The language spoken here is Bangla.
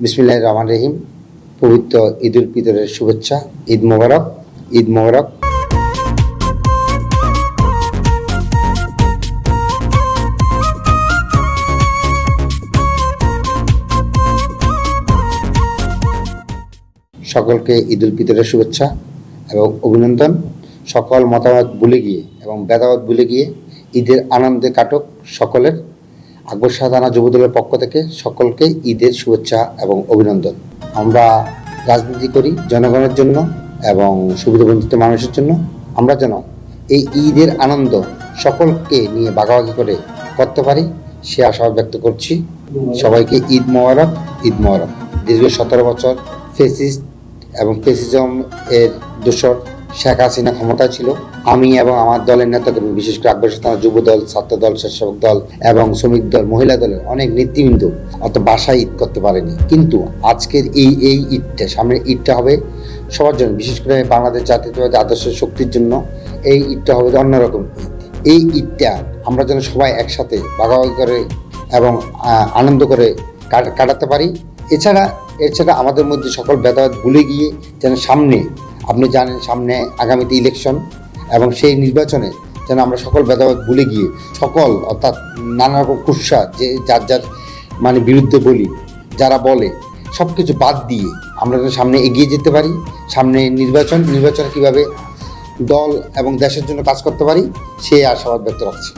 বিসমিল্লাহ রহমান রহিম। পবিত্র ঈদ উল ফিতরের শুভেচ্ছা, ঈদ মোবারক ঈদ মোবারক। সকলকে ঈদ উল ফিতরের শুভেচ্ছা এবং অভিনন্দন। সকল মতামত ভুলে গিয়ে এবং ভেদামত ভুলে গিয়ে ঈদের আনন্দে কাটক সকলের। আকবর শাহজাহানা যুবদলের পক্ষ থেকে সকলকে ঈদের শুভেচ্ছা এবং অভিনন্দন। আমরা রাজনীতি করি জনগণের জন্য এবং সুবিধাবঞ্চিত মানুষের জন্য। আমরা যেন এই ঈদের আনন্দ সকলকে নিয়ে ভাগাভাগি করে করতে পারি, সে আশা ব্যক্ত করছি। সবাইকে ঈদ মোবারক ঈদ মোবারক। দীর্ঘ সতেরো বছর ফেসিস এবং ফেসিজম এর দোষর শেখ হাসিনা ক্ষমতায় ছিল। আমি এবং আমার দলের নেতাকর্মী, বিশেষ করে আকবর সাথে যুব দল, ছাত্র দল, স্বেচ্ছাসেবক দল এবং শ্রমিক দল, মহিলা দলের অনেক নেতৃবৃন্দ অত বাসায় ঈদ করতে পারেনি। কিন্তু আজকের এই এই ঈদটা, সামনের ঈদটা হবে সবার জন্য, বিশেষ করে বাংলাদেশ জাতীয়তাবাদী আদর্শ শক্তির জন্য এই ঈদটা হবে অন্যরকম ঈদ। এই ঈদটা আমরা যেন সবাই একসাথে ভাগাভাগি করে এবং আনন্দ করে কাট- কাটাতে পারি। এছাড়া এছাড়া আমাদের মধ্যে সকল ভেদাভেদ ভুলে গিয়ে যেন সামনে আপনি জানেন সামনে আগামীতে ইলেকশন এবং সেই নির্বাচনে যেন আমরা সকল ভেদাভেদ ভুলে গিয়ে সকল অর্থাৎ নানা রকম কুৎসা যে যার যার মানে বিরুদ্ধে বলি, যারা বলে সব কিছু বাদ দিয়ে আমরা সামনে এগিয়ে যেতে পারি, সামনে নির্বাচন, নির্বাচনে কীভাবে দল এবং দেশের জন্য কাজ করতে পারি সেই আশাবাদ ব্যক্ত রাখছি।